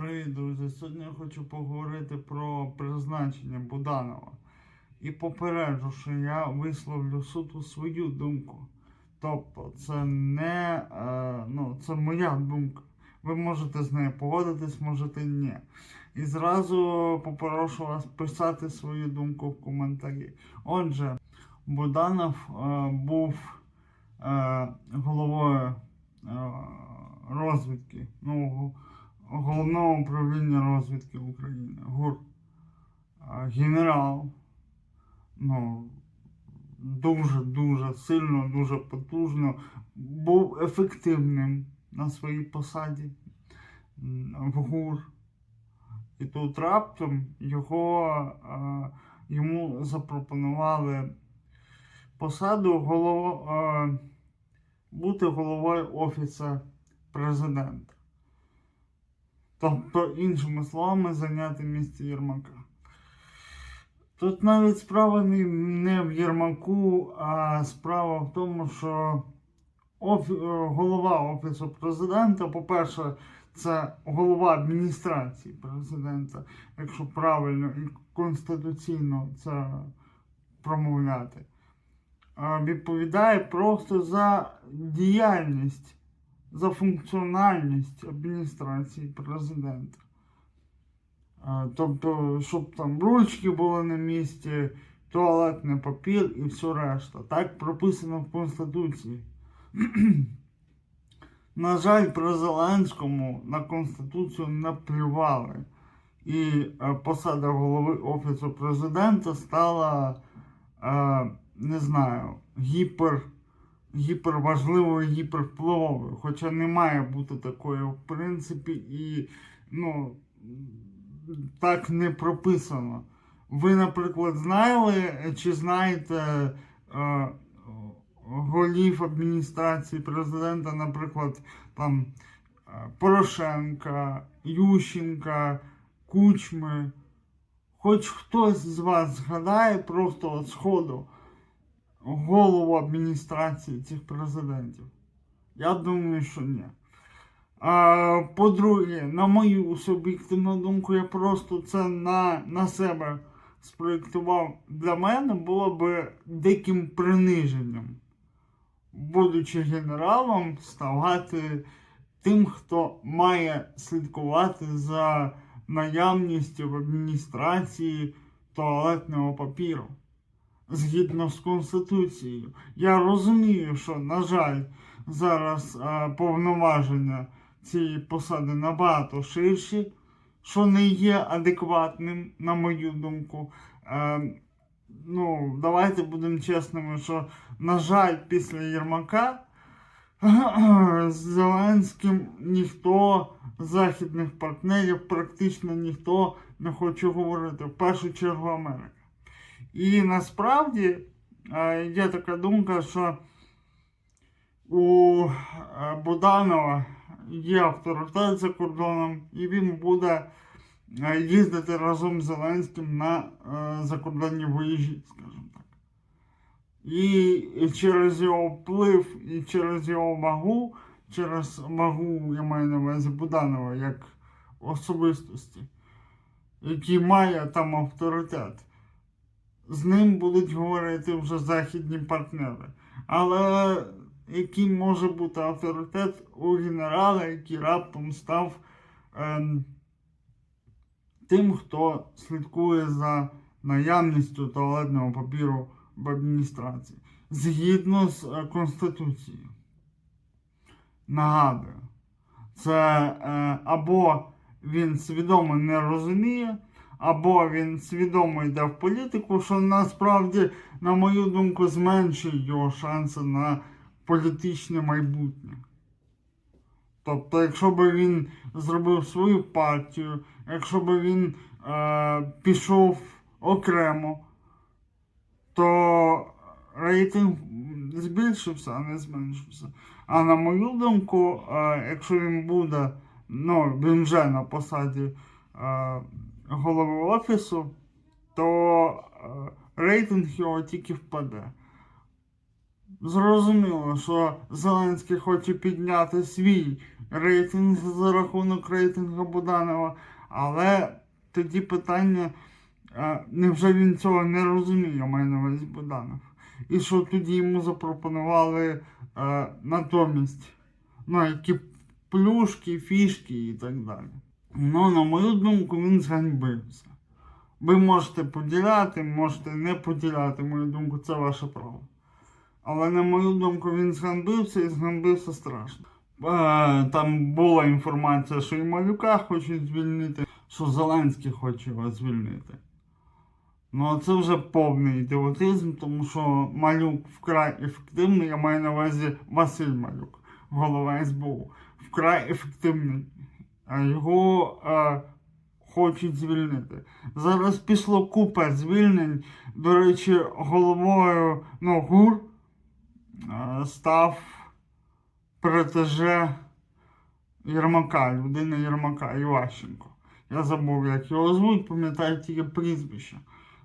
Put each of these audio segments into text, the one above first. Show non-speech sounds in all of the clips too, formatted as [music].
Привіт, друзі! Сьогодні я хочу поговорити про призначення Буданова. І попереджу, що я висловлю суто свою думку. Тобто, це не е, ну, це моя думка. Ви можете з нею погодитись, можете ні. І зразу попрошу вас писати свою думку в коментарі. Отже, Буданов е, був е, головою е, розвідки. Ну, Головного управління розвідки України, ГУР. Генерал. Ну, дуже-дуже сильно, дуже потужно, був ефективним на своїй посаді в ГУР. І тут раптом його, йому запропонували посаду голов, бути головою Офісу президента. Тобто, іншими словами, зайняти місце Єрмака. Тут навіть справа не, в Єрмаку, а справа в тому, що офі, е, голова Офісу президента, по-перше, це голова адміністрації президента, якщо правильно і конституційно це промовляти, відповідає просто за діяльність за функціональність адміністрації президента. Тобто, щоб там ручки були на місці, туалетний папір і все решта. Так прописано в Конституції. [clears throat] На жаль, при Зеленському на Конституцію наплювали. І е, посада голови Офісу президента стала, е, не знаю, гіпер гіперважливою, гіпервпливовою. Хоча не має бути такою, в принципі, і ну, так не прописано. Ви, наприклад, знали чи знаєте е, голів адміністрації президента, наприклад, там е, Порошенка, Ющенка, Кучми. Хоч хтось з вас згадає просто от сходу голову адміністрації цих президентів? Я думаю, що ні. По-друге, на мою суб'єктивну думку, я просто це на, на себе спроєктував. Для мене було б диким приниженням, будучи генералом, ставати тим, хто має слідкувати за наявністю в адміністрації туалетного папіру згідно з Конституцією. Я розумію, що, на жаль, зараз а, повноваження цієї посади набагато ширші, що не є адекватним, на мою думку. А, ну, давайте будемо чесними, що, на жаль, після Єрмака з Зеленським ніхто з західних партнерів, практично ніхто не хоче говорити. В першу чергу Америка. І насправді е, є така думка, що у е, Буданова є авторитет за кордоном, і він буде е, їздити разом з Зеленським на закордонні воїжі, скажімо так. І через його вплив, і через його вагу, через вагу, я маю на увазі Буданова як особистості, який має там авторитет з ним будуть говорити вже західні партнери. Але який може бути авторитет у генерала, який раптом став ем, тим, хто слідкує за наявністю туалетного папіру в адміністрації згідно з е, Конституцією. Нагадую, це е, або він свідомо не розуміє або він свідомо йде в політику, що насправді, на мою думку, зменшує його шанси на політичне майбутнє. Тобто, якщо б він зробив свою партію, якщо б він е, пішов окремо, то рейтинг збільшився, а не зменшився. А на мою думку, е, якщо він буде, ну, він вже на посаді. Е, голови офісу, то е, рейтинг його тільки впаде. Зрозуміло, що Зеленський хоче підняти свій рейтинг за рахунок рейтингу Буданова. Але тоді питання, е, невже він цього не розуміє, має на увазі Буданов? І що тоді йому запропонували е, натомість, ну, які плюшки, фішки і так далі. Ну, на мою думку, він зганьбився. Ви можете поділяти, можете не поділяти, мою думку, це ваше право. Але на мою думку, він зганьбився і зганьбився страшно. Е, там була інформація, що і Малюка хочуть звільнити, що Зеленський хоче його звільнити. Ну, це вже повний ідіотизм, тому що Малюк вкрай ефективний, я маю на увазі Василь Малюк, голова СБУ. Вкрай ефективний. Його е, хочуть звільнити. Зараз пішло купа звільнень. До речі, головою ну, ГУР е, став протеже Єрмака, людина Єрмака Іващенко. Я забув, як його звуть, пам'ятаю тільки прізвище.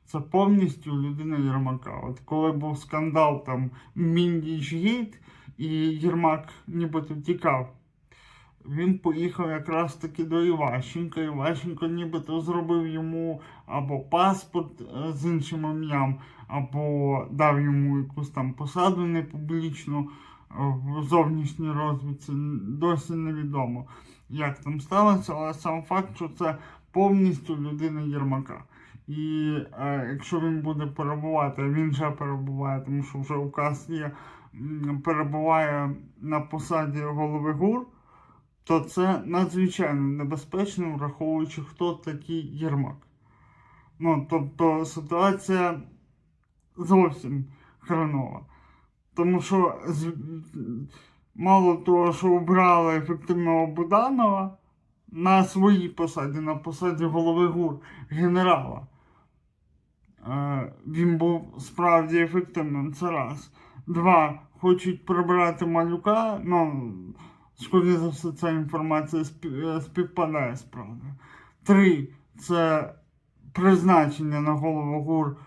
Це повністю людина Єрмака. От коли був скандал там Міндічгейт і Єрмак нібито втікав, він поїхав якраз таки до Іващенка. Іващенко нібито зробив йому або паспорт е, з іншим ім'ям, або дав йому якусь там посаду непублічну е, в зовнішній розвідці. Досі невідомо, як там сталося, але сам факт, що це повністю людина Єрмака. І е, якщо він буде перебувати, він вже перебуває, тому що вже указ є, перебуває на посаді голови ГУР, то це надзвичайно небезпечно, враховуючи, хто такий Єрмак. Ну, тобто ситуація зовсім хренова. Тому що мало того, що обрали ефективного Буданова на своїй посаді, на посаді голови ГУР генерала. Е, він був справді ефективним. Це раз. Два. Хочуть прибрати малюка. Ну, скоріше за все, ця інформація е, співпадає з. Три. Це призначення на голову ГУР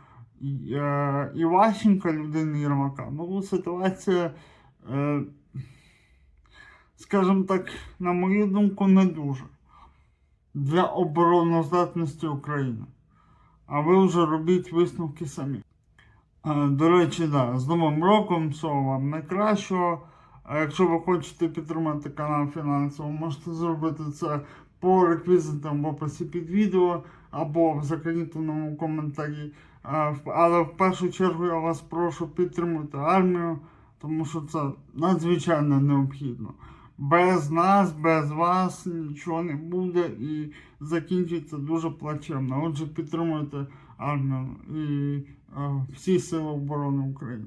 е, Іващенка, людини Єрмака. Ну, ситуація, е, скажімо так, на мою думку, не дуже для обороноздатності України. А ви вже робіть висновки самі. До речі, да, з Новим роком, всього вам найкращого. А якщо ви хочете підтримати канал фінансово, можете зробити це по реквізитам в описі під відео або в закріпленому коментарі. Але в першу чергу я вас прошу підтримати армію, тому що це надзвичайно необхідно. Без нас, без вас нічого не буде і закінчиться дуже плачевно. Отже, підтримуйте армію і е, всі сили оборони України.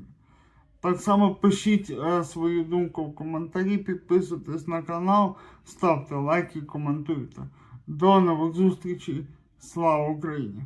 Так само пишіть е, свою думку в коментарі, підписуйтесь на канал, ставте лайки, коментуйте. До нових зустрічей. Слава Україні!